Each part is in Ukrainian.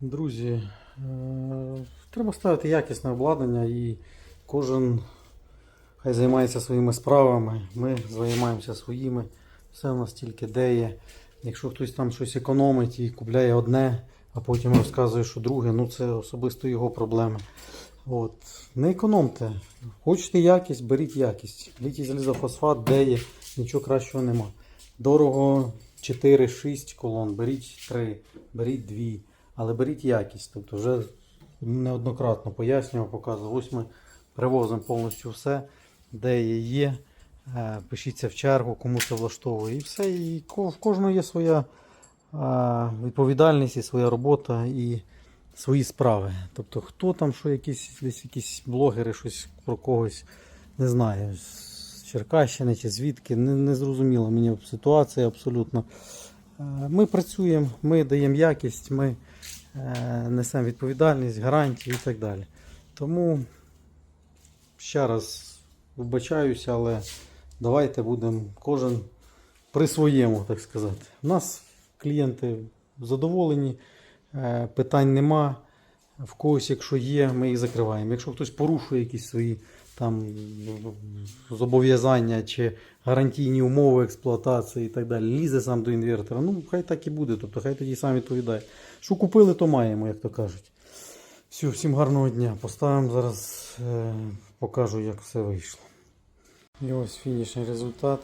Друзі, е, треба ставити якісне обладнання і кожен хай займається своїми справами. Ми займаємося своїми. Все у нас тільки де є. Якщо хтось там щось економить і купляє одне, а потім розказує, що друге, ну це особисто його проблеми. От. Не економте. Хочете якість, беріть якість. Літій залізофосфат, де є, нічого кращого нема. Дорого 4-6 колон, беріть 3, беріть 2, але беріть якість. Тобто вже неоднократно пояснював, показував. Ось ми привозимо повністю все, де є. Е, Пишіться в чергу, кому це влаштовує. І все. І в кожного є своя е, відповідальність і своя робота і свої справи. Тобто, хто там, що якісь десь якісь блогери, щось про когось не знаю, з Черкащини чи звідки, не, не зрозуміла мені ситуація абсолютно. Е, Ми працюємо, ми даємо якість, ми е, несемо відповідальність, гарантії і так далі. Тому ще раз вибачаюся, але давайте будемо кожен при своєму, так сказати. У нас клієнти задоволені, е, питань нема. В когось, якщо є, ми їх закриваємо. Якщо хтось порушує якісь свої там зобов'язання чи гарантійні умови експлуатації і так далі, лізе сам до інвертора, ну хай так і буде, тобто хай тоді сам відповідає. Що купили, то маємо, як то кажуть. Все, всім гарного дня. Поставимо зараз, е, покажу, як все вийшло. І ось фінішний результат.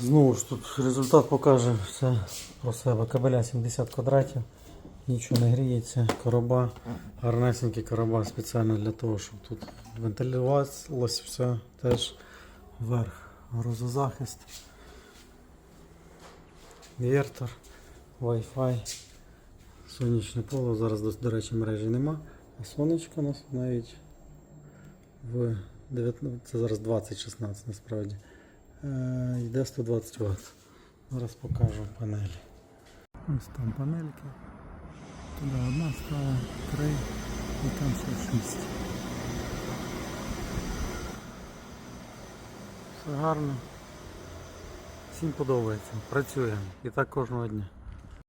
Знову ж тут результат покаже все про себе. Кабеля 70 квадратів, нічого не гріється, короба, гарнесенький короба спеціально для того, щоб тут вентилювалося все теж вверх. Грозозахист, інвертор, Wi-Fi, сонячне поле. Зараз, до, до речі, мережі нема. А сонечко у нас навіть в 19, це зараз 20-16 насправді. Е, йде 120 Вт. Зараз покажу панелі. Ось там панельки. Туди одна скала, три і там ще шість. Все гарно. Всім подобається. Працюємо. І так кожного дня.